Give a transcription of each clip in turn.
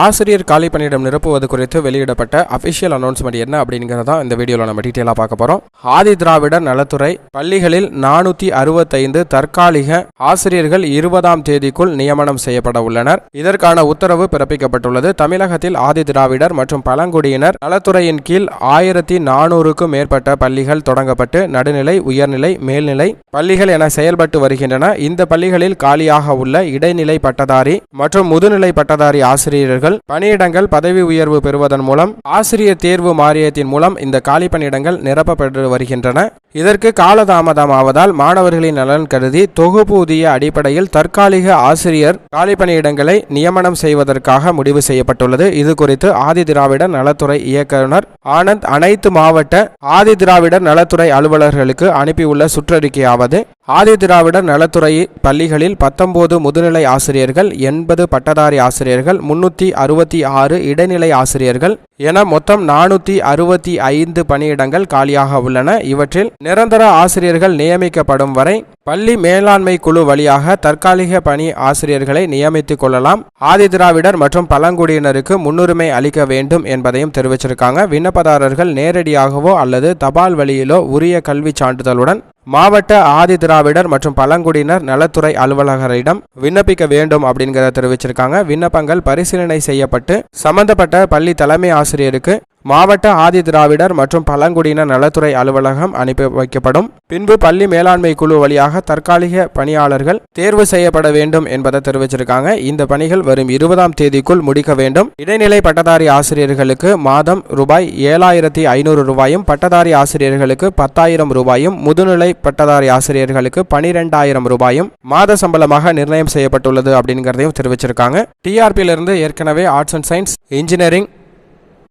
ஆசிரியர் காலி பணியிடம் நிரப்புவது குறித்து வெளியிடப்பட்ட அபிஷியல் அனௌன்ஸ்மெண்ட் என்ன அப்படிங்கிறதா இந்த வீடியோவில் நம்ம டீட்டெயிலாக பார்க்க போகிறோம் ஆதி திராவிடர் நலத்துறை பள்ளிகளில் நானூற்றி அறுபத்தைந்து தற்காலிக ஆசிரியர்கள் இருபதாம் தேதிக்குள் நியமனம் செய்யப்பட உள்ளனர். இதற்கான உத்தரவு பிறப்பிக்கப்பட்டுள்ளது. தமிழகத்தில் ஆதி திராவிடர் மற்றும் பழங்குடியினர் நலத்துறையின் கீழ் ஆயிரத்தி நானூறுக்கும் மேற்பட்ட பள்ளிகள் தொடங்கப்பட்டு நடுநிலை உயர்நிலை மேல்நிலை பள்ளிகள் என செயல்பட்டு வருகின்றன. இந்த பள்ளிகளில் காலியாக உள்ள இடைநிலை பட்டதாரி மற்றும் முதுநிலை பட்டதாரி ஆசிரியர்கள் பணியிடங்கள் பதவி உயர்வு பெறுவதன் மூலம் ஆசிரியர் தேர்வு மாறியத்தின் மூலம் இந்த காலி பணியிடங்கள் நிரப்பப்பட்டு வருகின்றன. இதற்கு காலதாமதமாவதால் மாணவர்களின் நலன் கருதி தொகுப்பூதிய அடிப்படையில் தற்காலிக ஆசிரியர் காலி பணியிடங்களை நியமனம் செய்வதற்காக முடிவு செய்யப்பட்டுள்ளது. இது குறித்து ஆதிதிராவிடர் நலத்துறை இயக்குனர் ஆனந்த் அனைத்து மாவட்ட ஆதி திராவிடர் நலத்துறை அலுவலர்களுக்கு அனுப்பியுள்ள சுற்றறிக்கையாவது ஆதி திராவிடர் நலத்துறை பள்ளிகளில் பத்தொன்பது முதுநிலை ஆசிரியர்கள் எண்பது பட்டதாரி ஆசிரியர்கள் முன்னூற்றி அறுபத்தி ஆறு இடைநிலை ஆசிரியர்கள் என மொத்தம் நானூற்றி அறுபத்தி ஐந்து பணியிடங்கள் காலியாக உள்ளன. இவற்றில் நிரந்தர ஆசிரியர்கள் நியமிக்கப்படும் வரை பள்ளி மேலாண்மை குழு வழியாக தற்காலிக பணி ஆசிரியர்களை நியமித்துக் கொள்ளலாம். ஆதிதிராவிடர் மற்றும் பழங்குடியினருக்கு முன்னுரிமை அளிக்க வேண்டும் என்பதையும் தெரிவிச்சிருக்காங்க. விண்ணப்பதாரர்கள் நேரடியாகவோ அல்லது தபால் வழியிலோ உரிய கல்வி சான்றிதழுடன் மாவட்ட ஆதி திராவிடர் மற்றும் பழங்குடியினர் நலத்துறை அலுவலகரிடம் விண்ணப்பிக்க வேண்டும் அப்படிங்கிறத தெரிவிச்சிருக்காங்க. விண்ணப்பங்கள் பரிசீலனை செய்யப்பட்டு சம்பந்தப்பட்ட பள்ளி தலைமை ஆசிரியருக்கு மாவட்ட ஆதி திராவிடர் மற்றும் பழங்குடியினர் நலத்துறை அலுவலகம் அனுப்பி வைக்கப்படும். பின்பு பள்ளி மேலாண்மை குழு வழியாக தற்காலிக பணியாளர்கள் தேர்வு செய்யப்பட வேண்டும் என்பதை தெரிவிச்சிருக்காங்க. இந்த பணிகள் வரும் இருபதாம் தேதிக்குள் முடிக்க வேண்டும். இடைநிலை பட்டதாரி ஆசிரியர்களுக்கு மாதம் ரூபாய் ஏழாயிரத்தி ஐநூறு ரூபாயும் பட்டதாரி ஆசிரியர்களுக்கு பத்தாயிரம் ரூபாயும் முதுநிலை பட்டதாரி ஆசிரியர்களுக்கு பனிரெண்டாயிரம் ரூபாயும் மாத சம்பளமாக நிர்ணயம் செய்யப்பட்டுள்ளது அப்படிங்கிறதையும் தெரிவிச்சிருக்காங்க. டிஆர்பியிலிருந்து ஏற்கனவே ஆர்ட்ஸ் அண்ட் சயின்ஸ் இன்ஜினியரிங்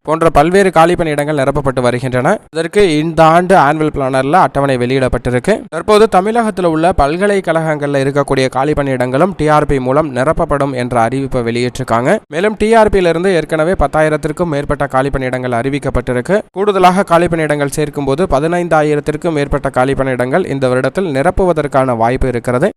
போன்ற பல்வேறு காலிப்பணி இடங்கள் நிரப்பப்பட்டு வருகின்றன. இதற்கு இந்த ஆண்டு ஆனுவல் பிளானர்ல அட்டவணை வெளியிடப்பட்டிருக்கு. தற்போது தமிழகத்தில் உள்ள பல்கலைக்கழகங்களில் இருக்கக்கூடிய காலிப்பணி இடங்களும் டிஆர்பி மூலம் நிரப்பப்படும் என்ற அறிவிப்பை வெளியிட்டிருக்காங்க. மேலும் டிஆர்பியிலிருந்து ஏற்கனவே பத்தாயிரத்திற்கும் மேற்பட்ட காலிப்பணி இடங்கள் அறிவிக்கப்பட்டிருக்கு. கூடுதலாக காலிப்பணி இடங்கள் சேர்க்கும் போது பதினைந்தாயிரத்திற்கும் மேற்பட்ட காலிப்பணி இடங்கள் இந்த வருடத்தில் நிரப்புவதற்கான வாய்ப்பு இருக்கிறது.